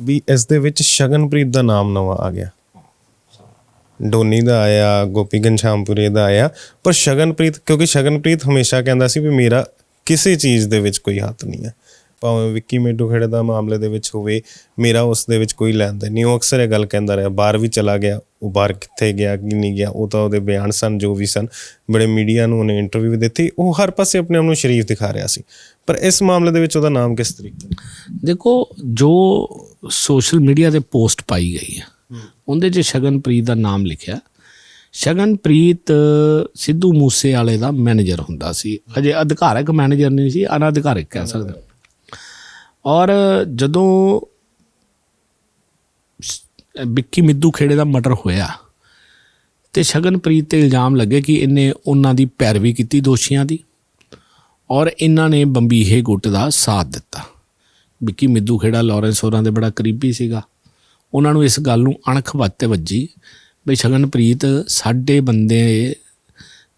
ਵੀ ਇਸ ਦੇ ਵਿੱਚ ਸ਼ਗਨਪ੍ਰੀਤ ਦਾ ਨਾਮ ਨਵਾਂ ਆ ਗਿਆ। ਡੋਨੀ ਦਾ ਆਇਆ, ਗੋਪੀ ਗੰਸ਼ਾਮਪੁਰੇ ਦਾ ਆਇਆ, ਪਰ ਸ਼ਗਨਪ੍ਰੀਤ ਕਿਉਂਕਿ ਸ਼ਗਨਪ੍ਰੀਤ ਹਮੇਸ਼ਾ ਕਹਿੰਦਾ ਸੀ ਵੀ ਮੇਰਾ ਕਿਸੇ ਚੀਜ਼ ਦੇ ਵਿੱਚ ਕੋਈ ਹੱਥ ਨਹੀਂ ਹੈ। ਭਾਵੇਂ ਵਿੱਕੀ ਮੇਡੂ ਖੇੜੇ ਦਾ ਮਾਮਲੇ ਦੇ ਵਿੱਚ ਹੋਵੇ, ਮੇਰਾ ਉਸ ਦੇ ਵਿੱਚ ਕੋਈ ਲੈਣ ਦੇਣ ਨਹੀਂ। ਉਹ ਅਕਸਰ ਇਹ ਗੱਲ ਕਹਿੰਦਾ ਰਿਹਾ, ਬਾਹਰ ਵੀ ਚਲਾ ਗਿਆ, ਉਹ ਬਾਹਰ ਕਿੱਥੇ ਗਿਆ, ਕਿ ਨਹੀਂ ਗਿਆ, ਉਹ ਤਾਂ ਉਹਦੇ ਬਿਆਨ ਸਨ, ਜੋ ਵੀ ਸਨ। ਬੜੇ ਮੀਡੀਆ ਨੂੰ ਉਹਨੇ ਇੰਟਰਵਿਊ ਵੀ ਦਿੱਤੀ, ਉਹ ਹਰ ਪਾਸੇ ਆਪਣੇ ਆਪ ਨੂੰ ਸ਼ਰੀਫ ਦਿਖਾ ਰਿਹਾ ਸੀ। ਪਰ ਇਸ ਮਾਮਲੇ ਦੇ ਵਿੱਚ ਉਹਦਾ ਨਾਮ ਕਿਸ ਤਰੀਕੇ ਦੇਖੋ, ਜੋ ਸੋਸ਼ਲ ਮੀਡੀਆ ਤੇ ਪੋਸਟ ਪਾਈ ਗਈ ਹੈ, ਉਹਦੇ 'ਚ ਸ਼ਗਨਪ੍ਰੀਤ ਦਾ ਨਾਮ ਲਿਖਿਆ। ਸ਼ਗਨਪ੍ਰੀਤ ਸਿੱਧੂ ਮੂਸੇ ਵਾਲੇ ਦਾ ਮੈਨੇਜਰ ਹੁੰਦਾ ਸੀ। ਅਜੇ ਅਧਿਕਾਰਕ ਮੈਨੇਜਰ ਨਹੀਂ ਸੀ ਅਨਧਿਕਾਰਕ ਕਹਿ ਸਕਦੇ ਔਰ ਜਦੋਂ ਵਿੱਕੀ ਮਿੱਦੂ ਖੇੜੇ ਦਾ ਮਰਡਰ ਹੋਇਆ ਤੇ ਸ਼ਗਨਪ੍ਰੀਤ ਤੇ ਇਲਜ਼ਾਮ ਲੱਗੇ ਕਿ ਇਹਨੇ ਉਹਨਾਂ ਦੀ ਪੈਰਵੀ ਕੀਤੀ ਦੋਸ਼ੀਆਂ ਦੀ ਔਰ ਇਹਨਾਂ ਨੇ ਬੰਬੀਹੇ ਗੁੱਟ ਦਾ ਸਾਥ ਦਿੱਤਾ। ਵਿੱਕੀ ਮਿੱਦੂ ਖੇੜਾ ਲਾਰੈਂਸ ਹੋਰਾਂ ਦੇ ਬੜਾ ਕਰੀਬੀ ਸੀਗਾ। ਉਹਨਾਂ ਨੂੰ ਇਸ ਗੱਲ ਨੂੰ ਅਣਖ ਵੱਤੇ ਵੱਜੀ ਵੀ ਸ਼ਗਨਪ੍ਰੀਤ ਸਾਡੇ ਬੰਦੇ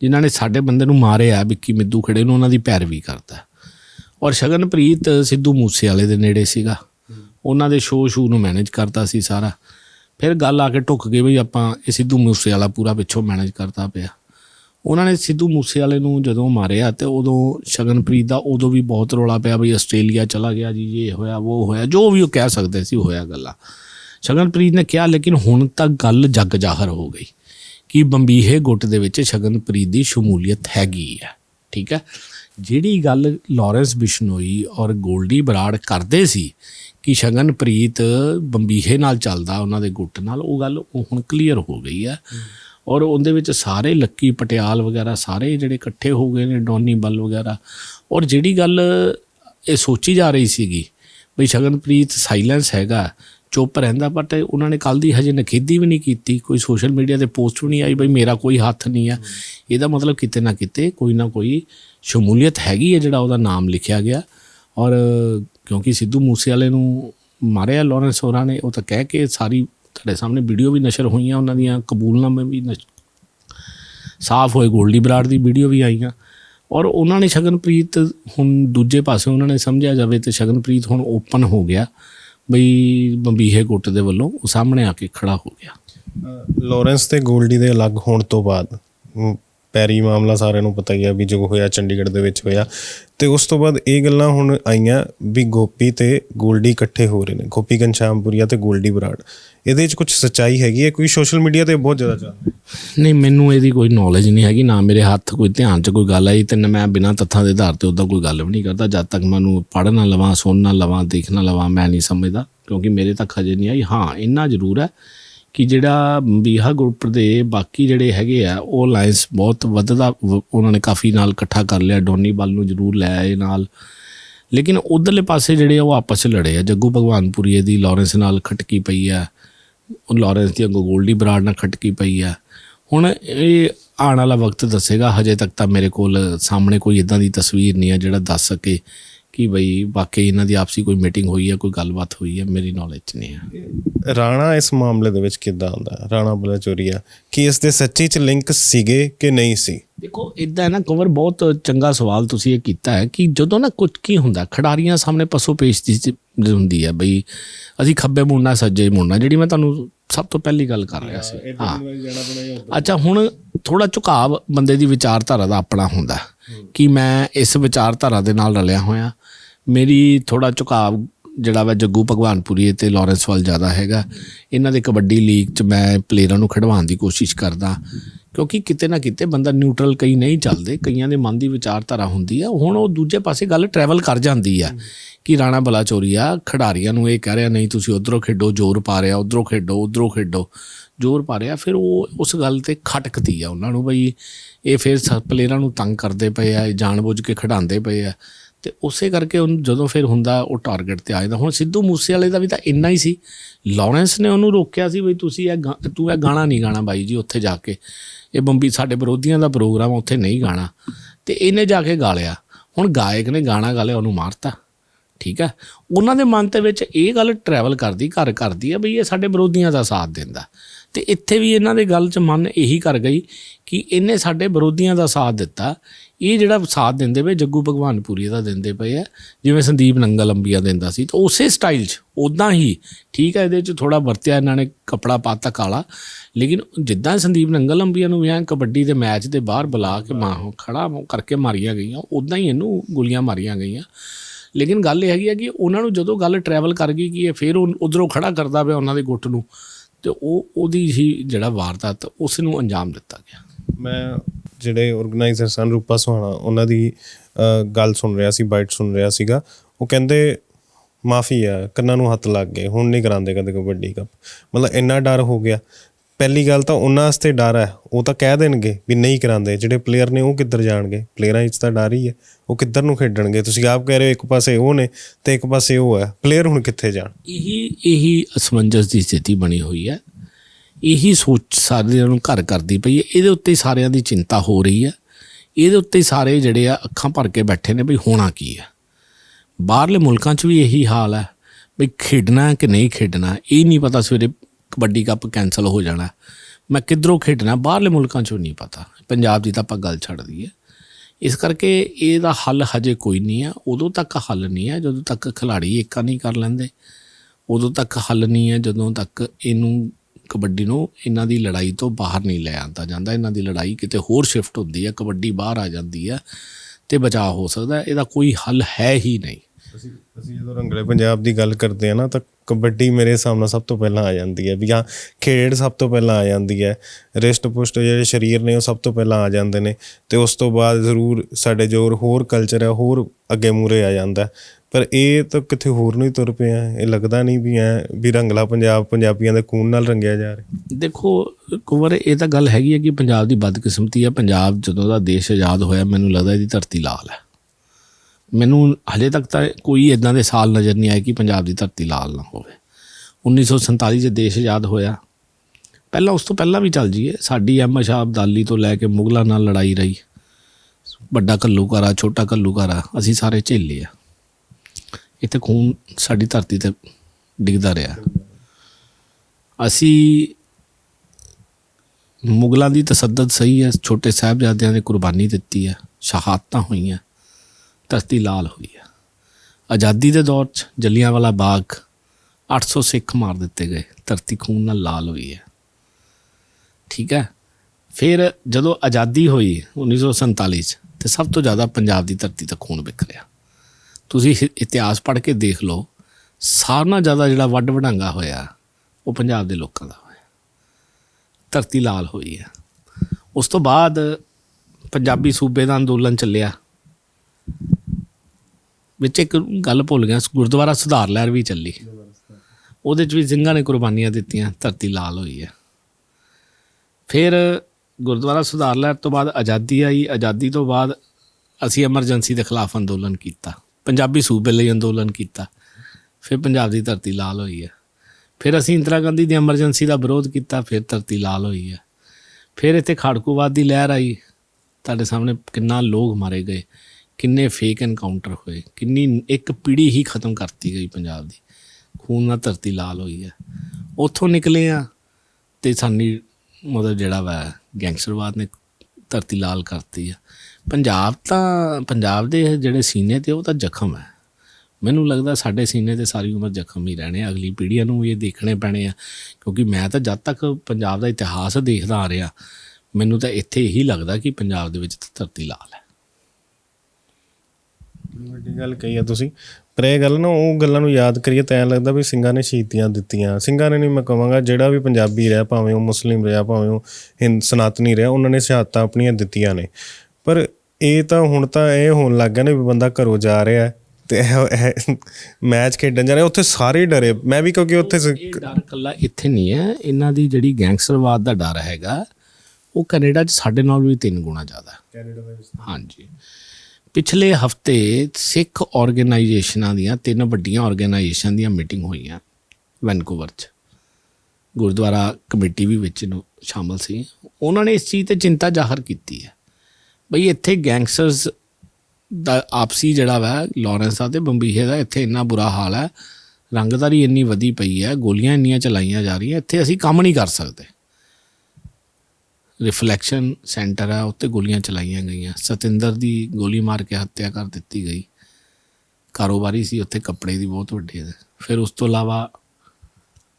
ਜਿਨ੍ਹਾਂ ਨੇ ਸਾਡੇ ਬੰਦੇ ਨੂੰ ਮਾਰਿਆ ਵਿੱਕੀ ਮਿੱਦੂ ਖੇੜੇ ਨੂੰ ਉਹਨਾਂ ਦੀ ਪੈਰਵੀ ਕਰਦਾ। ਔਰ ਸ਼ਗਨਪ੍ਰੀਤ ਸਿੱਧੂ ਮੂਸੇ ਵਾਲੇ ਦੇ ਨੇੜੇ ਸੀਗਾ। ਉਹਨਾਂ ਦੇ ਸ਼ੋਅ ਸ਼ੂ ਨੂੰ ਮੈਨੇਜ ਕਰਦਾ ਸੀ ਸਾਰਾ। ਫਿਰ ਗੱਲ ਆ ਕੇ ਟੁੱਕ ਗਈ ਵੀ ਆਪਾਂ ਇਹ ਸਿੱਧੂ ਮੂਸੇ ਵਾਲਾ ਪੂਰਾ ਪਿੱਛੋਂ ਮੈਨੇਜ ਕਰਦਾ ਪਿਆ। ਉਹਨਾਂ ਨੇ ਸਿੱਧੂ ਮੂਸੇ ਵਾਲੇ ਨੂੰ ਜਦੋਂ ਮਾਰਿਆ ਤੇ ਉਦੋਂ ਸ਼ਗਨਪ੍ਰੀਤ ਦਾ ਉਦੋਂ ਵੀ ਬਹੁਤ ਰੋਲਾ ਪਿਆ ਵੀ ਆਸਟ੍ਰੇਲੀਆ ਚਲਾ ਗਿਆ ਜੀ, ਇਹ ਹੋਇਆ, ਉਹ ਹੋਇਆ, ਜੋ ਵੀ ਉਹ ਕਹਿ ਸਕਦੇ ਸੀ ਹੋਇਆ ਗੱਲਾਂ। ਸ਼ਗਨਪ੍ਰੀਤ ਨੇ ਕਿਹਾ, ਲੇਕਿਨ ਹੁਣ ਤੱਕ ਗੱਲ ਜੱਗ ਜ਼ਾਹਰ ਹੋ ਗਈ ਕਿ ਬੰਬੀਹੇ ਗੁੱਟ ਦੇ ਵਿੱਚ ਸ਼ਗਨਪ੍ਰੀਤ ਦੀ ਸ਼ਮੂਲੀਅਤ ਹੈਗੀ ਹੈ ਠੀਕ ਹੈ? ਜਿਹੜੀ ਗੱਲ ਲਾਰੈਂਸ ਬਿਸ਼ਨੋਈ ਔਰ ਗੋਲਡੀ ਬਰਾੜ ਕਰਦੇ ਸੀ ਕਿ ਸ਼ਗਨਪ੍ਰੀਤ ਬੰਬੀਹੇ ਨਾਲ ਚੱਲਦਾ ਉਹਨਾਂ ਦੇ ਗੁੱਟ ਨਾਲ, ਉਹ ਗੱਲ ਉਹ ਹੁਣ ਕਲੀਅਰ ਹੋ ਗਈ ਹੈ। ਔਰ ਉਹਦੇ ਵਿੱਚ ਸਾਰੇ ਲੱਕੀ ਪਟਿਆਲ ਵਗੈਰਾ ਸਾਰੇ ਜਿਹੜੇ ਇਕੱਠੇ ਹੋ ਗਏ ਨੇ, ਡੋਨੀ ਬੱਲ ਵਗੈਰਾ। ਔਰ ਜਿਹੜੀ ਗੱਲ ਇਹ ਸੋਚੀ ਜਾ ਰਹੀ ਸੀਗੀ ਵੀ ਸ਼ਗਨਪ੍ਰੀਤ ਸਾਇਲੈਂਸ ਹੈਗਾ ਚੁੱਪ ਰਹਿੰਦਾ ਬਟ ਉਹਨਾਂ ਨੇ ਕੱਲ ਦੀ ਹਜੇ ਨਖੇਦੀ ਵੀ ਨਹੀਂ ਕੀਤੀ, ਕੋਈ ਸੋਸ਼ਲ ਮੀਡੀਆ ਤੇ ਪੋਸਟ ਵੀ ਨਹੀਂ ਆਈ, ਬਈ ਮੇਰਾ ਕੋਈ ਹੱਥ ਨਹੀਂ ਆ। ਇਹਦਾ ਮਤਲਬ ਕਿਤੇ ਨਾ ਕਿਤੇ ਕੋਈ ਨਾ ਕੋਈ ਸ਼ਮੂਲੀਅਤ ਹੈਗੀ ਹੈ ਜਿਹੜਾ ਉਹਦਾ ਨਾਮ ਲਿਖਿਆ ਗਿਆ। ਔਰ ਕਿਉਂਕਿ ਸਿੱਧੂ ਮੂਸੇ ਵਾਲੇ ਨੂੰ ਮਾਰਿਆ ਲਾਰੈਂਸ ਹੋਰਾਂ ਨੇ, ਉਹ ਤਾਂ ਕਹਿ ਕੇ ਸਾਰੀ ਤੁਹਾਡੇ ਸਾਹਮਣੇ ਵੀਡੀਓ ਵੀ ਨਸ਼ਰ ਹੋਈਆਂ, ਉਹਨਾਂ ਦੀਆਂ ਕਬੂਲਨਾਮੇ ਵੀ ਨਸ਼- ਸਾਫ਼ ਹੋਏ, ਗੋਲਡੀ ਬਰਾੜ ਦੀ ਵੀਡੀਓ ਵੀ ਆਈਆਂ। ਔਰ ਉਹਨਾਂ ਨੇ ਸ਼ਗਨਪ੍ਰੀਤ ਹੁਣ ਦੂਜੇ ਪਾਸੇ, ਉਹਨਾਂ ਨੇ ਸਮਝਿਆ ਜਾਵੇ ਤੇ ਸ਼ਗਨਪ੍ਰੀਤ ਹੁਣ ਓਪਨ ਹੋ ਗਿਆ। ਬਈ ਬੰਬੀਹੇ ਗੁੱਟ ਦੇ ਵੱਲੋਂ ਉਹ ਸਾਹਮਣੇ ਆ ਕੇ ਖੜਾ ਹੋ ਗਿਆ। ਅ, ਲਾਰੈਂਸ ਤੇ ਗੋਲਡੀ ਦੇ ਅਲੱਗ ਹੋਣ ਤੋਂ ਬਾਅਦ ਪੈਰੀ ਮਾਮਲਾ ਸਾਰਿਆਂ ਨੂੰ ਪਤਾ ਹੀ ਆ ਵੀ ਜੋ ਹੋਇਆ ਚੰਡੀਗੜ੍ਹ ਦੇ ਵਿੱਚ ਹੋਇਆ। ਤੇ ਉਸ ਤੋਂ ਬਾਅਦ ਇਹ ਗੱਲਾਂ ਹੁਣ ਆਈਆਂ ਵੀ ਗੋਪੀ ਤੇ ਗੋਲਡੀ ਇਕੱਠੇ ਹੋ ਰਹੇ ਨੇ। ਗੋਪੀ ਘਨਸ਼ਾਮਪੁਰੀਆ ਤੇ ਗੋਲਡੀ ਬਰਾੜ। ਇਹਦੇ ਵਿੱਚ ਕੁਝ ਸੱਚਾਈ ਹੈਗੀ ਹੈ? ਕੋਈ ਸੋਸ਼ਲ ਮੀਡੀਆ ਤੇ ਬਹੁਤ ਜ਼ਿਆਦਾ ਚੱਲ ਨਹੀਂ, ਮੈਨੂੰ ਇਹਦੀ ਕੋਈ ਨੌਲੇਜ ਨਹੀਂ ਹੈਗੀ। ਨਾ ਮੇਰੇ ਹੱਥ ਕੋਈ ਧਿਆਨ 'ਚ ਕੋਈ ਗੱਲ ਆਈ ਤੇ ਮੈਂ ਬਿਨਾਂ ਤੱਥਾਂ ਦੇ ਆਧਾਰ ਤੇ ਉਹਦਾ ਕੋਈ ਗੱਲ ਵੀ ਨਹੀਂ ਕਰਦਾ। ਜਦ ਤੱਕ ਮੈਨੂੰ ਪੜ੍ਹ ਨਾ ਲਵਾਂ ਸੁਣ ਨਾ ਲਵਾਂ ਦੇਖ ਨਾ ਲਵਾਂ, ਮੈਂ ਨਹੀਂ ਸਮਝਦਾ। ਕਿਉਂਕਿ ਮੇਰੇ ਤੱਕ ਹਜੇ ਨਹੀਂ ਆਈ। ਹਾਂ, ਇੰਨਾ ਜ਼ਰੂਰ ਹੈ ਕਿ ਜਿਹੜਾ ਬੀਹਾ ਗਰੁੱਪ ਦੇ ਬਾਕੀ ਜਿਹੜੇ ਹੈਗੇ ਆ, ਉਹ ਅਲਾਈਅੰਸ ਬਹੁਤ ਵੱਧਦਾ ਉਹਨਾਂ ਨੇ ਕਾਫੀ ਨਾਲ ਇਕੱਠਾ ਕਰ ਲਿਆ, ਡੋਨੀ ਬਲ ਨੂੰ ਜ਼ਰੂਰ ਲੈ ਆਏ ਨਾਲ। ਲੇਕਿਨ ਉਧਰਲੇ ਪਾਸੇ ਜਿਹੜੇ ਆ, ਉਹ ਆਪਸ 'ਚ ਲੜੇ ਆ। ਜੱਗੂ ਭਗਵਾਨਪੁਰੀਏ ਦੀ ਲਾਰੈਂਸ ਨਾਲ ਖਟਕੀ ਪਈ ਆ। ਉਹ ਲਾਰੈਂਸ ਦੀ ਅੱਗੋਂ ਗੋਲਡੀ ਬਰਾੜ ਨਾਲ ਖਟਕੀ ਪਈ ਆ। ਹੁਣ ਇਹ ਆਉਣ ਵਾਲਾ ਵਕਤ ਦੱਸੇਗਾ, ਹਜੇ ਤੱਕ ਤਾਂ ਮੇਰੇ ਕੋਲ ਸਾਹਮਣੇ ਕੋਈ ਇਦਾਂ ਦੀ ਤਸਵੀਰ ਨਹੀਂ ਹੈ ਜਿਹੜਾ ਦੱਸ ਸਕੇ। ਕਿ ਬਈ ਵਾਕਈ ਇਹਨਾਂ ਦੀ ਆਪਸੀ ਕੋਈ ਮੀਟਿੰਗ ਹੋਈ ਹੈ ਕੋਈ ਗੱਲਬਾਤ ਹੋਈ ਹੈ ਮੇਰੀ ਨੌਲੇਜ 'ਚ ਨਹੀਂ ਹੈ। ਰਾਣਾ ਇਸ ਮਾਮਲੇ ਦੇ ਵਿੱਚ ਕਿੱਦਾਂ ਆਉਂਦਾ? ਰਾਣਾ ਬਲਾਚੋਰੀਆ ਕੀ ਇਸ ਦੇ ਸੱਚੀ ਚ ਲਿੰਕ ਸੀਗੇ ਕਿ ਨਹੀਂ ਸੀ? ਦੇਖੋ ਇਦਾਂ ਹੈ ਨਾ ਕਵਰ ਬਹੁਤ ਚੰਗਾ ਸਵਾਲ ਤੁਸੀਂ ਇਹ ਕੀਤਾ ਹੈ ਕਿ ਜਦੋਂ ਨਾ ਕੁਝ ਕੀ ਹੁੰਦਾ ਖਿਡਾਰੀਆਂ ਸਾਹਮਣੇ ਪਸੋ ਪੇਸ਼ ਦੀ ਚ- ਹੁੰਦੀ ਹੈ ਬਈ ਅਸੀਂ ਖੱਬੇ ਮੁੜਨਾ ਸੱਜੇ ਮੁੜਨਾ ਜਿਹੜੀ ਮੈਂ ਤੁਹਾਨੂੰ ਸਭ ਤੋਂ ਪਹਿਲੀ ਗੱਲ ਕਰ ਰਿਹਾ ਸੀ। ਹਾਂ ਅੱਛਾ ਹੁਣ ਥੋੜਾ ਝੁਕਾਵ ਬੰਦੇ ਦੀ ਵਿਚਾਰਧਾਰਾ ਦਾ ਆਪਣਾ ਹੁੰਦਾ ਕਿ ਮੈਂ ਇਸ ਵਿਚਾਰਧਾਰਾ ਦੇ ਨਾਲ ਰਲਿਆ ਹੋਇਆ ਮੇਰੀ ਥੋੜਾ ਝੁਕਾਵ ਜਿਹੜਾ ਵਾ ਜੱਗੂ ਭਗਵਾਨਪੁਰੀ ਤੇ ਲਾਰੈਂਸ ਵੱਲ ਜ਼ਿਆਦਾ ਹੈਗਾ। ਇਹਨਾਂ ਦੇ ਕਬੱਡੀ ਲੀਗ 'ਚ ਮੈਂ ਪਲੇਅਰਾਂ ਨੂੰ ਖਿਡਵਾਉਣ ਦੀ ਕੋਸ਼ਿਸ਼ ਕਰਦਾ, ਕਿਉਂਕਿ ਕਿਤੇ ਨਾ ਕਿਤੇ ਬੰਦਾ ਨਿਊਟਰਲ ਕਈ ਨਹੀਂ ਚੱਲਦੇ, ਕਈਆਂ ਦੇ ਮਨ ਦੀ ਵਿਚਾਰਧਾਰਾ ਹੁੰਦੀ ਆ। ਹੁਣ ਉਹ ਦੂਜੇ ਪਾਸੇ ਗੱਲ ਟਰੈਵਲ ਕਰ ਜਾਂਦੀ ਆ ਕਿ ਰਾਣਾ ਬਲਾਚੋਰੀਆ, ਖਿਡਾਰੀਆਂ ਨੂੰ ਇਹ ਕਹਿ ਰਿਹਾ, ਨਹੀਂ, ਤੁਸੀਂ ਉਧਰੋਂ ਖੇਡੋ, ਜ਼ੋਰ ਪਾ ਰਿਹਾ, ਉਧਰੋਂ ਖੇਡੋ ਉਧਰੋਂ ਖੇਡੋ। ਜ਼ੋਰ ਪਾ ਰਿਹਾ, ਫਿਰ ਉਹ ਉਸ ਗੱਲ ਤੇ ਖਟਕਦੀ ਆ ਉਹਨਾਂ ਨੂੰ ਬਈ, ਇਹ ਫਿਰ ਸ- ਪਲੇਅਰਾਂ ਨੂੰ ਤੰਗ ਕਰਦੇ ਪਏ ਆ, ਇਹ ਜਾਣਬੁੱਝ ਕੇ ਖਿਡਾਉਂਦੇ ਪਏ ਆ। ਤੇ ਉਸੇ ਕਰਕੇ ਉਹਨੂੰ ਜਦੋਂ ਫਿਰ ਹੁੰਦਾ ਉਹ ਟਾਰਗੇਟ ਤੇ ਆ ਜਾਂਦਾ। ਹੁਣ ਸਿੱਧੂ ਮੂਸੇ ਵਾਲੇ ਦਾ ਵੀ ਤਾਂ ਇੰਨਾ ਹੀ ਸੀ। ਲਾਰੈਂਸ ਨੇ ਉਹਨੂੰ ਰੋਕਿਆ ਸੀ ਬਈ ਤੁਸੀਂ ਇਹ ਗਾ- ਤੂੰ ਇਹ ਗਾਣਾ ਨਹੀਂ ਗਾਣਾ ਬਾਈ ਜੀ ਉੱਥੇ ਜਾ ਕੇ। ਇਹ ਬੰਬੀ ਸਾਡੇ ਵਿਰੋਧੀਆਂ ਦਾ ਪ੍ਰੋਗਰਾਮ ਉੱਥੇ ਨਹੀਂ ਗਾਣਾ। ਤੇ ਇਹਨੇ ਜਾ ਕੇ ਗਾ ਲਿਆ। ਹੁਣ ਗਾਇਕ ਨੇ ਗਾਣਾ ਗਾ ਲਿਆ, ਉਹਨੂੰ ਮਾਰਤਾ। ਠੀਕ ਹੈ? ਉਹਨਾਂ ਦੇ ਮਨ ਦੇ ਵਿੱਚ ਇਹ ਗੱਲ ਟਰੈਵਲ ਕਰਦੀ, ਘਰ ਕਰਦੀ ਹੈ ਬਈ ਇਹ ਸਾਡੇ ਵਿਰੋਧੀਆਂ ਦਾ ਸਾਥ ਦਿੰਦਾ। ਤੇ ਇੱਥੇ ਵੀ ਇਹਨਾਂ ਦੇ ਗੱਲ 'ਚ ਮਨ ਇਹੀ ਕਰ ਗਈ ਕਿ ਇਹਨੇ ਸਾਡੇ ਵਿਰੋਧੀਆਂ ਦਾ ਸਾਥ ਦਿੱਤਾ। ਇਹ ਜਿਹੜਾ ਸਾਥ ਦਿੰਦੇ ਪਏ, ਜੱਗੂ ਭਗਵਾਨਪੁਰੀ ਦਾ ਦਿੰਦੇ ਪਏ ਆ। ਜਿਵੇਂ ਸੰਦੀਪ ਨੰਗਲ ਅੰਬੀਆ ਦਿੰਦਾ ਸੀ, ਤਾਂ ਉਸੇ ਸਟਾਈਲ 'ਚ ਉਦਾਂ ਹੀ, ਠੀਕ ਹੈ ਇਹਦੇ 'ਚ ਥੋੜਾ ਵਰਤਿਆ ਇਹਨਾਂ ਨੇ, ਕਪੜਾ ਪਾਤਾ ਕਾਲਾ। ਲੇਕਿਨ ਜਿੱਦਾਂ ਸੰਦੀਪ ਨੰਗਲ ਅੰਬੀਆ ਨੂੰ ਵਿਆਹ ਕਬੱਡੀ ਦੇ ਮੈਚ ਦੇ ਬਾਹਰ ਬੁਲਾ ਕੇ ਮਾਂ ਖੜਾ ਕਰਕੇ ਮਾਰੀਆਂ ਗਈਆਂ ਉਦਾਂ ਹੀ ਇਹਨੂੰ ਗੋਲੀਆਂ ਮਾਰੀਆਂ ਗਈਆਂ। ਲੇਕਿਨ ਗੱਲ ਇਹ ਹੈਗੀ ਆ ਕਿ ਉਹਨਾਂ ਨੂੰ ਜਦੋਂ ਗੱਲ ਟਰੈਵਲ ਕਰ ਗਈ, ਕਿ ਇਹ ਫਿਰ ਉਧਰੋਂ ਖੜਾ ਕਰਦਾ ਪਿਆ ਉਹਨਾਂ ਦੇ ਗੁੱਟ ਨੂੰ, ਤੇ ਉਹ, ਉਹਦੀ ਹੀ ਜਿਹੜਾ ਵਾਰਦਾਤ ਉਸ ਨੂੰ ਅੰਜਾਮ ਦਿੱਤਾ ਗਿਆ। ਮੈਂ ਜਿਹੜੇ ਆਰਗੇਨਾਈਜ਼ਰ ਸਨ, ਰੂਪਾ ਸੁਹਾਣਾ, ਉਹਨਾਂ ਦੀ ਗੱਲ ਸੁਣ ਰਿਹਾ ਸੀ ਬਾਈਟ ਸੁਣ ਰਿਹਾ ਸੀਗਾ। ਉਹ ਕਹਿੰਦੇ, ਮਾਫੀ ਆ, ਕੰਨਾਂ ਨੂੰ ਹੱਥ ਲੱਗ ਗਏ, ਹੁਣ ਨਹੀਂ ਕਰਾਉਂਦੇ ਕਦੇ ਕਬੱਡੀ ਕੱਪ ਮਤਲਬ ਇੰਨਾ ਡਰ ਹੋ ਗਿਆ। ਪਹਿਲੀ ਗੱਲ ਤਾਂ ਉਹਨਾਂ ਵਾਸਤੇ ਡਰ ਹੈ। ਉਹ ਤਾਂ ਕਹਿ ਦੇਣਗੇ ਵੀ ਨਹੀਂ ਕਰਾਉਂਦੇ ਜਿਹੜੇ ਪਲੇਅਰ ਨੇ ਉਹ ਕਿੱਧਰ ਜਾਣਗੇ? ਪਲੇਅਰਾਂ ਵਿੱਚ ਤਾਂ ਡਰ ਹੀ ਹੈ। ਉਹ ਕਿੱਧਰ ਨੂੰ ਖੇਡਣਗੇ? ਤੁਸੀਂ ਆਪ ਕਹਿ ਰਹੇ ਹੋ ਇੱਕ ਪਾਸੇ ਉਹ ਨੇ ਤੇ ਇੱਕ ਪਾਸੇ ਉਹ ਹੈ। ਪਲੇਅਰ ਹੁਣ ਕਿੱਥੇ ਜਾਣ? ਇਹੀ ਇਹੀ ਅਸਮੰਜਸ ਦੀ ਸਥਿਤੀ ਬਣੀ ਹੋਈ ਹੈ। ਇਹੀ ਸੋਚ ਸਾਰਿਆਂ ਨੂੰ ਘਰ ਕਰਦੀ ਪਈ ਹੈ। ਇਹਦੇ ਉੱਤੇ ਸਾਰਿਆਂ ਦੀ ਚਿੰਤਾ ਹੋ ਰਹੀ ਹੈ। ਇਹਦੇ ਉੱਤੇ ਸਾਰੇ ਜਿਹੜੇ ਆ ਅੱਖਾਂ ਭਰ ਕੇ ਬੈਠੇ ਨੇ ਵੀ ਹੋਣਾ ਕੀ ਹੈ। ਬਾਹਰਲੇ ਮੁਲਕਾਂ 'ਚ ਵੀ ਇਹੀ ਹਾਲ ਹੈ ਵੀ ਖੇਡਣਾ ਕਿ ਨਹੀਂ ਖੇਡਣਾ ਇਹ ਨਹੀਂ ਪਤਾ ਸਵੇਰੇ ਕਬੱਡੀ ਕੱਪ ਕੈਨਸਲ ਹੋ ਜਾਣਾ ਮੈਂ ਕਿੱਧਰੋਂ ਖੇਡਣਾ ਬਾਹਰਲੇ ਮੁਲਕਾਂ 'ਚੋਂ ਨਹੀਂ ਪਤਾ। ਪੰਜਾਬ ਦੀ ਤਾਂ ਆਪਾਂ ਗੱਲ ਛੱਡ ਦਈਏ। ਇਸ ਕਰਕੇ ਇਹਦਾ ਹੱਲ ਹਜੇ ਕੋਈ ਨਹੀਂ ਹੈ। ਉਦੋਂ ਤੱਕ ਹੱਲ ਨਹੀਂ ਹੈ ਜਦੋਂ ਤੱਕ ਖਿਲਾੜੀ ਏਕਾ ਨਹੀਂ ਕਰ ਲੈਂਦੇ। ਉਦੋਂ ਤੱਕ ਹੱਲ ਨਹੀਂ ਹੈ। ਜਦੋਂ ਤੱਕ ਇਹਨੂੰ ਕਬੱਡੀ ਨੂੰ ਇਹਨਾਂ ਦੀ ਲੜਾਈ ਤੋਂ ਬਾਹਰ ਨਹੀਂ ਲੈ ਆਂਦਾ ਜਾਂਦਾ। ਇਹਨਾਂ ਦੀ ਲੜਾਈ ਕਿਤੇ ਹੋਰ ਸ਼ਿਫਟ ਹੁੰਦੀ ਹੈ, ਕਬੱਡੀ ਬਾਹਰ ਆ ਜਾਂਦੀ ਹੈ ਤੇ ਬਚਾਅ ਹੋ ਸਕਦਾ ਇਹਦਾ ਕੋਈ ਹੱਲ ਹੈ ਹੀ ਨਹੀਂ। ਅਸੀਂ ਅਸੀਂ ਜਦੋਂ ਰੰਗਲੇ ਪੰਜਾਬ ਦੀ ਗੱਲ ਕਰਦੇ ਆ ਨਾ, ਤਾਂ ਕਬੱਡੀ ਮੇਰੇ ਹਿਸਾਬ ਨਾਲ ਸਭ ਤੋਂ ਪਹਿਲਾਂ ਆ ਜਾਂਦੀ ਹੈ ਵੀ ਹਾਂ ਖੇਡ ਸਭ ਤੋਂ ਪਹਿਲਾਂ ਆ ਜਾਂਦੀ ਹੈ, ਰਿਸ਼ਟ ਪੁਸ਼ਟ ਜਿਹੜੇ ਸਰੀਰ ਨੇ ਉਹ ਸਭ ਤੋਂ ਪਹਿਲਾਂ ਆ ਜਾਂਦੇ ਨੇ ਤੇ ਉਸ ਤੋਂ ਬਾਅਦ ਜ਼ਰੂਰ ਸਾਡੇ ਜੋ ਹੋਰ ਕਲਚਰ ਹੈ, ਹੋਰ ਅੱਗੇ ਮੂਰੇ ਆ ਜਾਂਦਾ ਪਰ ਇਹ ਤਾਂ ਕਿਤੇ ਹੋਰ ਨਹੀਂ ਹੀ ਤੁਰ ਪਿਆ ਇਹ ਲੱਗਦਾ ਨਹੀਂ ਵੀ ਐ ਵੀ ਰੰਗਲਾ ਪੰਜਾਬ ਪੰਜਾਬੀਆਂ ਦੇ ਖੂਨ ਨਾਲ ਰੰਗਿਆ ਜਾ ਰਿਹਾ। ਦੇਖੋ ਕੁਵਰ ਇਹ ਤਾਂ ਗੱਲ ਹੈਗੀ ਹੈ ਕਿ ਪੰਜਾਬ ਦੀ ਬਦਕਿਸਮਤੀ ਹੈ, ਪੰਜਾਬ ਜਦੋਂ ਦਾ ਦੇਸ਼ ਆਜ਼ਾਦ ਹੋਇਆ, ਮੈਨੂੰ ਲੱਗਦਾ ਇਹਦੀ ਧਰਤੀ ਲਾਲ ਹੈ। ਮੈਨੂੰ ਹਲੇ ਤੱਕ ਤਾਂ ਕੋਈ ਇਦਾਂ ਦੇ ਸਾਲ ਨਜ਼ਰ ਨਹੀਂ ਆਏ ਕਿ ਪੰਜਾਬ ਦੀ ਧਰਤੀ ਲਾਲ ਨਾ ਹੋਵੇ। 1947 ਚ ਦੇਸ਼ ਆਜ਼ਾਦ ਹੋਇਆ। ਪਹਿਲਾਂ ਉਸ ਤੋਂ ਪਹਿਲਾਂ ਵੀ ਚੱਲ ਜੀਏ। ਸਾਡੀ ਅਹਿਮਦ ਸ਼ਾਹ ਅਬਦਾਲੀ ਤੋਂ ਲੈ ਕੇ ਮੁਗਲਾਂ ਨਾਲ ਲੜਾਈ ਰਹੀ। ਵੱਡਾ ਘੱਲੂਘਾਰਾ, ਛੋਟਾ ਘੱਲੂਘਾਰਾ, ਅਸੀਂ ਸਾਰੇ ਝੇਲੇ ਆ। ਇੱਥੇ ਖੂਨ ਸਾਡੀ ਧਰਤੀ ਤੇ ਡਿੱਗਦਾ ਰਿਹਾ। ਅਸੀਂ ਮੁਗਲਾਂ ਦੀ ਤਸੱਦਦ ਸਹੀ ਹੈ। ਛੋਟੇ ਸਾਹਿਬਜ਼ਾਦਿਆਂ ਨੇ ਕੁਰਬਾਨੀ ਦਿੱਤੀ ਹੈ। ਸ਼ਹਾਦਤਾਂ ਹੋਈਆਂ। ਧਰਤੀ ਲਾਲ ਹੋਈ ਹੈ। ਆਜ਼ਾਦੀ ਦੇ ਦੌਰ 'ਚ ਜੱਲਿਆਂਵਾਲਾ ਬਾਗ 800 ਸਿੱਖ ਮਾਰ ਦਿੱਤੇ ਗਏ। ਧਰਤੀ ਖੂਨ ਨਾਲ ਲਾਲ ਹੋਈ ਹੈ। ਠੀਕ ਹੈ। ਫਿਰ ਜਦੋਂ ਆਜ਼ਾਦੀ ਹੋਈ 1947 'ਚ, ਤੇ ਸਭ ਤੋਂ ਜ਼ਿਆਦਾ ਪੰਜਾਬ ਦੀ ਧਰਤੀ ਤੇ ਖੂਨ ਵਿਖਰਿਆ ਤੁਸੀਂ ਇਤਿਹਾਸ ਪੜ੍ਹ ਕੇ ਦੇਖ ਲਓ। ਸਾਰਿਆਂ ਨਾਲੋਂ ਜ਼ਿਆਦਾ ਜਿਹੜਾ ਵੱਡ ਵਡਾਂਗਾ ਹੋਇਆ, ਉਹ ਪੰਜਾਬ ਦੇ ਲੋਕਾਂ ਦਾ ਹੋਇਆ। ਧਰਤੀ ਲਾਲ ਹੋਈ ਹੈ। ਉਸ ਤੋਂ ਬਾਅਦ ਪੰਜਾਬੀ ਸੂਬੇ ਦਾ ਅੰਦੋਲਨ ਚੱਲਿਆ। ਵਿੱਚ ਇੱਕ ਗੱਲ ਭੁੱਲ ਗਿਆ, ਗੁਰਦੁਆਰਾ ਸੁਧਾਰ ਲਹਿਰ ਵੀ ਚੱਲੀ। ਉਹਦੇ 'ਚ ਵੀ ਸਿੰਘਾਂ ਨੇ ਕੁਰਬਾਨੀਆਂ ਦਿੱਤੀਆਂ, ਧਰਤੀ ਲਾਲ ਹੋਈ ਹੈ। ਫਿਰ ਗੁਰਦੁਆਰਾ ਸੁਧਾਰ ਲਹਿਰ ਤੋਂ ਬਾਅਦ ਆਜ਼ਾਦੀ ਆਈ। ਆਜ਼ਾਦੀ ਤੋਂ ਬਾਅਦ ਅਸੀਂ ਐਮਰਜੈਂਸੀ ਦੇ ਖਿਲਾਫ ਅੰਦੋਲਨ ਕੀਤਾ। ਪੰਜਾਬੀ ਸੂਬੇ ਲਈ ਅੰਦੋਲਨ ਕੀਤਾ। ਫਿਰ ਪੰਜਾਬ ਦੀ ਧਰਤੀ ਲਾਲ ਹੋਈ ਹੈ। ਫਿਰ ਅਸੀਂ ਇੰਦਰਾ ਗਾਂਧੀ ਦੀ ਐਮਰਜੈਂਸੀ ਦਾ ਵਿਰੋਧ ਕੀਤਾ, ਫਿਰ ਧਰਤੀ ਲਾਲ ਹੋਈ ਹੈ। ਫਿਰ ਇੱਥੇ ਖਾੜਕੂਵਾਦ ਦੀ ਲਹਿਰ ਆਈ। ਤੁਹਾਡੇ ਸਾਹਮਣੇ ਕਿੰਨਾ ਲੋਕ ਮਾਰੇ ਗਏ। ਕਿੰਨੇ ਫੇਕ ਐਨਕਾਊਂਟਰ ਹੋਏ, ਕਿੰਨੀ ਇੱਕ ਪੀੜ੍ਹੀ ਹੀ ਖਤਮ ਕਰਤੀ ਗਈ ਪੰਜਾਬ ਦੀ। ਖੂਨ ਨਾਲ ਧਰਤੀ ਲਾਲ ਹੋਈ ਹੈ। ਉੱਥੋਂ ਨਿਕਲੇ ਆ ਤੇ ਸਾਨੀ ਮਤਲਬ ਜਿਹੜਾ ਵਾ ਗੈਂਗਸਟਰਵਾਦ ਨੇ ਧਰਤੀ ਲਾਲ ਕਰਤੀ ਆ। ਪੰਜਾਬ ਤਾਂ, ਪੰਜਾਬ ਦੇ ਜਿਹੜੇ ਸੀਨੇ ਤੇ ਉਹ ਤਾਂ ਜ਼ਖਮ ਹੈ। ਮੈਨੂੰ ਲੱਗਦਾ ਸਾਡੇ ਸੀਨੇ ਤੇ ਸਾਰੀ ਉਮਰ ਜ਼ਖਮ ਹੀ ਰਹਿਣੇ ਅਗਲੀ ਪੀੜ੍ਹੀਆਂ ਨੂੰ ਵੀ ਇਹ ਦੇਖਣੇ ਪੈਣੇ ਆ, ਕਿਉਂਕਿ ਮੈਂ ਤਾਂ ਜਦ ਤੱਕ ਪੰਜਾਬ ਦਾ ਇਤਿਹਾਸ ਦੇਖਦਾ ਆ ਰਿਹਾ, ਮੈਨੂੰ ਤਾਂ ਇੱਥੇ ਇਹੀ ਲੱਗਦਾ ਕਿ ਪੰਜਾਬ ਦੇ ਵਿੱਚ ਤਾਂ ਧਰਤੀ ਲਾਲ ਹੈ। ਵੱਡੀ ਗੱਲ ਕਹੀ ਆ ਤੁਸੀਂ ਪਰ ਇਹ ਗੱਲ ਨਾ ਉਹ ਗੱਲਾਂ ਨੂੰ ਯਾਦ ਕਰੀਏ ਤਾਂ ਐਂ ਲੱਗਦਾ ਵੀ ਸਿੰਘਾਂ ਨੇ ਸ਼ਹੀਦੀਆਂ ਦਿੱਤੀਆਂ। ਸਿੰਘਾਂ ਨੇ ਨਹੀਂ ਮੈਂ ਕਹਾਂਗਾ ਜਿਹੜਾ ਵੀ ਪੰਜਾਬੀ ਰਿਹਾ ਭਾਵੇਂ ਉਹ ਮੁਸਲਿਮ ਰਿਹਾ ਭਾਵੇਂ ਉਹ ਹਿੰਦ ਸਨਾਤਨੀ ਰਿਹਾ ਉਹਨਾਂ ਨੇ ਸ਼ਹਾਦਤਾਂ ਆਪਣੀਆਂ ਦਿੱਤੀਆਂ ਨੇ। ਪਰ ਇਹ ਤਾਂ ਹੁਣ ਤਾਂ ਇਹ ਹੋਣ ਲੱਗ ਗਿਆ ਨਾ ਵੀ ਬੰਦਾ ਘਰੋਂ ਜਾ ਰਿਹਾ ਹੈ ਤੇ ਇਹ ਮੈਚ ਖੇਡਣ ਜਾ ਰਿਹਾ ਉੱਥੇ ਸਾਰੇ ਡਰੇ। ਮੈਂ ਵੀ ਕਿਉਂਕਿ ਉੱਥੇ ਇਹ ਡਰ ਕੱਲਾ ਇੱਥੇ ਨਹੀਂ ਹੈ। ਇਹਨਾਂ ਦੀ ਜਿਹੜੀ ਗੈਂਗਸਟਰਵਾਦ ਦਾ ਡਰ ਹੈਗਾ ਉਹ ਕੈਨੇਡਾ 'ਚ ਸਾਡੇ ਨਾਲ ਵੀ ਤਿੰਨ ਗੁਣਾ ਜ਼ਿਆਦਾ। ਹੈ ਹਾਂਜੀ। ਪਿਛਲੇ ਹਫ਼ਤੇ ਸਿੱਖ ਆਰਗੇਨਾਈਜੇਸ਼ਨਾਂ ਦੀਆਂ ਤਿੰਨ ਵੱਡੀਆਂ ਆਰਗੇਨਾਈਜੇਸ਼ਨ ਦੀਆਂ ਮੀਟਿੰਗ ਹੋਈਆਂ ਵੈਨਕੂਵਰ 'ਚ। ਗੁਰਦੁਆਰਾ ਕਮੇਟੀ ਵੀ ਵਿੱਚ ਨੂੰ ਸ਼ਾਮਲ ਸੀ। ਉਹਨਾਂ ਨੇ ਇਸ ਚੀਜ਼ ਤੇ ਚਿੰਤਾ ਜ਼ਾਹਰ ਕੀਤੀ ਹੈ। ਬਈ ਇੱਥੇ ਗੈਂਗਸਟਰਸ ਦਾ ਆਪਸੀ ਜਿਹੜਾ ਵਾ, ਲਾਰੈਂਸ ਦਾ ਤੇ ਬੰਬੀਹੇ ਦਾ, ਇੱਥੇ ਇੰਨਾ ਬੁਰਾ ਹਾਲ ਹੈ। ਰੰਗਦਾਰੀ ਇੰਨੀ ਵਧੀ ਪਈ ਹੈ, ਗੋਲੀਆਂ ਇੰਨੀਆਂ ਚਲਾਈਆਂ ਜਾ ਰਹੀਆਂ, ਇੱਥੇ ਅਸੀਂ ਕੰਮ ਨਹੀਂ ਕਰ ਸਕਦੇ। ਰਿਫਲੈਕਸ਼ਨ ਸੈਂਟਰ ਹੈ ਉੱਤੇ ਗੋਲੀਆਂ ਚਲਾਈਆਂ ਗਈਆਂ। ਸਤਿੰਦਰ ਦੀ ਗੋਲੀ ਮਾਰ ਕੇ ਹੱਤਿਆ ਕਰ ਦਿੱਤੀ ਗਈ। ਕਾਰੋਬਾਰੀ ਸੀ, ਉੱਥੇ ਕੱਪੜੇ ਦੀ ਬਹੁਤ ਵੱਡੀ ਫਿਰ ਉਸ ਤੋਂ ਇਲਾਵਾ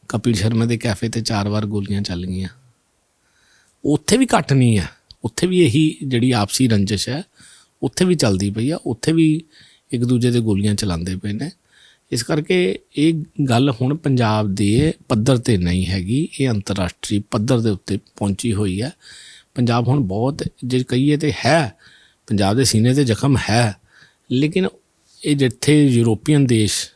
ਕਪਿਲ ਸ਼ਰਮਾ ਦੇ ਕੈਫੇ ਤੇ ਚਾਰ ਵਾਰ ਗੋਲੀਆਂ ਚੱਲ ਗਈਆਂ। ਉੱਥੇ ਵੀ ਘੱਟ ਨਹੀਂ ਹੈ ਉੱਥੇ ਵੀ ਇਹੀ ਜਿਹੜੀ ਆਪਸੀ ਰੰਜਿਸ਼ ਹੈ, ਉੱਥੇ ਵੀ ਚੱਲਦੀ ਪਈ ਆ। ਉੱਥੇ ਵੀ ਇੱਕ ਦੂਜੇ ਦੇ ਗੋਲੀਆਂ ਚਲਾਉਂਦੇ ਪਏ ਨੇ। ਇਸ ਕਰਕੇ ਇਹ ਗੱਲ ਹੁਣ ਪੰਜਾਬ ਦੇ ਪੱਧਰ ਤੇ ਨਹੀਂ ਹੈਗੀ, ਇਹ ਅੰਤਰਰਾਸ਼ਟਰੀ ਪੱਧਰ ਦੇ ਉੱਤੇ ਪਹੁੰਚੀ ਹੋਈ ਹੈ। ਪੰਜਾਬ ਹੁਣ ਬਹੁਤ, ਜੇ ਕਹੀਏ ਤੇ ਹੈ, ਪੰਜਾਬ ਦੇ ਸੀਨੇ ਤੇ ਜ਼ਖਮ ਹੈ, ਲੇਕਿਨ ਇਹ ਜਿੱਥੇ ਯੂਰੋਪੀਅਨ ਦੇਸ਼,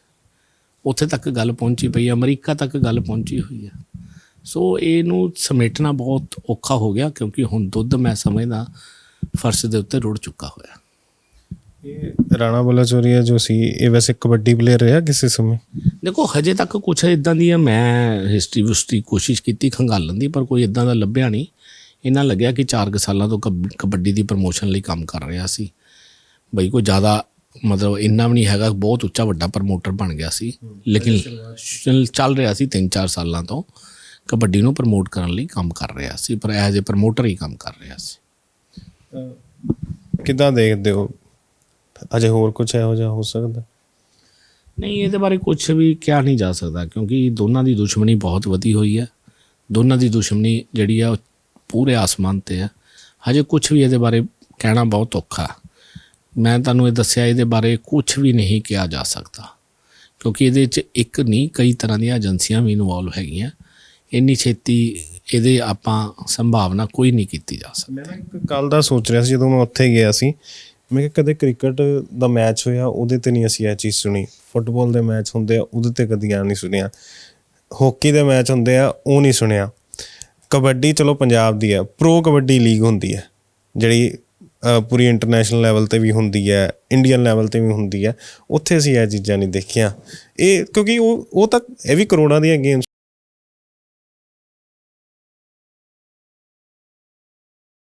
ਉੱਥੇ ਤੱਕ ਗੱਲ ਪਹੁੰਚੀ ਪਈ ਅਮਰੀਕਾ ਤੱਕ ਗੱਲ ਪਹੁੰਚੀ ਹੋਈ ਹੈ। ਸੋ ਇਹਨੂੰ ਸਮੇਟਣਾ ਬਹੁਤ ਔਖਾ ਹੋ ਗਿਆ, ਕਿਉਂਕਿ ਹੁਣ ਦੁੱਧ ਮੈਂ ਸਮਝਦਾ ਫਰਸ਼ ਦੇ ਉੱਤੇ ਰੁੜ ਚੁੱਕਾ ਹੋਇਆ। ਇਹ ਰਾਣਾ ਬਲਾਚੌਰੀਆ ਜੋ ਸੀ ਇਹ ਵੈਸੇ ਕਬੱਡੀ ਪਲੇਅਰ ਰਿਹਾ ਕਿਸੇ ਸਮੇਂ? ਦੇਖੋ ਹਜੇ ਤੱਕ ਕੁਛ ਇਦਾਂ ਦੀਆਂ ਮੈਂ ਹਿਸਟਰੀ ਵਿਸਟਰੀ ਕੋਸ਼ਿਸ਼ ਕੀਤੀ ਖੰਗਾਲਣ ਦੀ ਪਰ ਕੋਈ ਇਦਾਂ ਦਾ ਲੱਭਿਆ ਨਹੀਂ। ਇਹਨਾਂ ਲੱਗਿਆ ਕਿ 4 ਕੁ ਸਾਲਾਂ ਤੋਂ ਕਬ- ਕਬੱਡੀ ਦੀ ਪ੍ਰਮੋਸ਼ਨ ਲਈ ਕੰਮ ਕਰ ਰਿਹਾ ਸੀ। ਬਈ ਕੋਈ ਜ਼ਿਆਦਾ ਮਤਲਬ ਇੰਨਾ ਵੀ ਨਹੀਂ ਹੈਗਾ ਬਹੁਤ ਉੱਚਾ ਵੱਡਾ ਪ੍ਰਮੋਟਰ ਬਣ ਗਿਆ ਸੀ। ਲੇਕਿਨ ਚੱਲ- ਚੱਲ ਰਿਹਾ ਸੀ 3-4 ਸਾਲਾਂ ਤੋਂ। ਕਬੱਡੀ ਨੂੰ ਪ੍ਰਮੋਟ ਕਰਨ ਲਈ ਕੰਮ ਕਰ ਰਿਹਾ ਸੀ ਪਰ ਐਜ਼ ਅ ਪ੍ਰਮੋਟਰ ਹੀ ਕੰਮ ਕਰ ਰਿਹਾ ਸੀ। ਕਿੱਦਾਂ ਦੇਖਦੇ ਹੋ? ਅਜੇ ਹੋਰ ਕੁਝ ਇਹੋ ਜਿਹਾ ਹੋ ਸਕਦਾ? ਨਹੀਂ ਇਹਦੇ ਬਾਰੇ ਕੁਝ ਵੀ ਕਿਹਾ ਨਹੀਂ ਜਾ ਸਕਦਾ ਕਿਉਂਕਿ ਦੋਨਾਂ ਦੀ ਦੁਸ਼ਮਣੀ ਬਹੁਤ ਵਧੀ ਹੋਈ ਹੈ। ਦੋਨਾਂ ਦੀ ਦੁਸ਼ਮਣੀ ਜਿਹੜੀ ਆ ਉਹ ਪੂਰੇ ਆਸਮਾਨ ਤੇ ਹੈ ਹਜੇ ਕੁਝ ਵੀ ਇਹਦੇ ਬਾਰੇ ਕਹਿਣਾ ਬਹੁਤ ਔਖਾ। ਮੈਂ ਤੁਹਾਨੂੰ ਇਹ ਦੱਸਿਆ ਇਹਦੇ ਬਾਰੇ ਕੁਝ ਵੀ ਨਹੀਂ ਕਿਹਾ ਜਾ ਸਕਦਾ। ਕਿਉਂਕਿ ਇਹਦੇ 'ਚ ਇੱਕ ਨਹੀਂ ਕਈ ਤਰ੍ਹਾਂ ਦੀਆਂ ਏਜੰਸੀਆਂ ਵੀ ਇਨਵੋਲਵ ਹੈਗੀਆਂ। ਇੰਨੀ ਛੇਤੀ ਇਹਦੇ ਆਪਾਂ ਸੰਭਾਵਨਾ ਕੋਈ ਨਹੀਂ ਕੀਤੀ ਜਾ ਸਕਦੀ। ਮੈਂ ਇੱਕ ਕੱਲ ਦਾ ਸੋਚ ਰਿਹਾ ਸੀ ਜਦੋਂ ਮੈਂ ਉੱਥੇ ਗਿਆ ਸੀ ਮੈਂ ਕਿਹਾ ਕਦੇ ਕ੍ਰਿਕਟ ਦਾ ਮੈਚ ਹੋਇਆ, ਉਹਦੇ ਤੇ ਨਹੀਂ ਅਸੀਂ ਇਹ ਚੀਜ਼ ਸੁਣੀ। ਫੁੱਟਬਾਲ ਦੇ ਮੈਚ ਹੁੰਦੇ ਆ, ਉਹਦੇ ਤੇ ਕਦੀ ਆ ਨਹੀਂ ਸੁਣਿਆ। ਹਾਕੀ ਦੇ ਮੈਚ ਹੁੰਦੇ ਆ, ਉਹ ਨਹੀਂ ਸੁਣਿਆ। ਕਬੱਡੀ ਚਲੋ ਪੰਜਾਬ ਦੀ ਆ, ਪ੍ਰੋ ਕਬੱਡੀ ਲੀਗ ਹੁੰਦੀ ਹੈ ਜਿਹੜੀ ਪੂਰੀ ਇੰਟਰਨੈਸ਼ਨਲ ਲੈਵਲ ਤੇ ਵੀ ਹੁੰਦੀ ਹੈ ਇੰਡੀਅਨ ਲੈਵਲ ਤੇ ਵੀ ਹੁੰਦੀ ਹੈ ਉੱਥੇ ਅਸੀਂ ਇਹ ਚੀਜ਼ਾਂ ਨਹੀਂ ਦੇਖੀਆਂ। ਇਹ ਕਿਉਂਕਿ ਉਹ ਉਹ ਤਾਂ, ਇਹ ਵੀ ਕਰੋੜਾਂ ਦੀਆਂ ਗੇਮਸ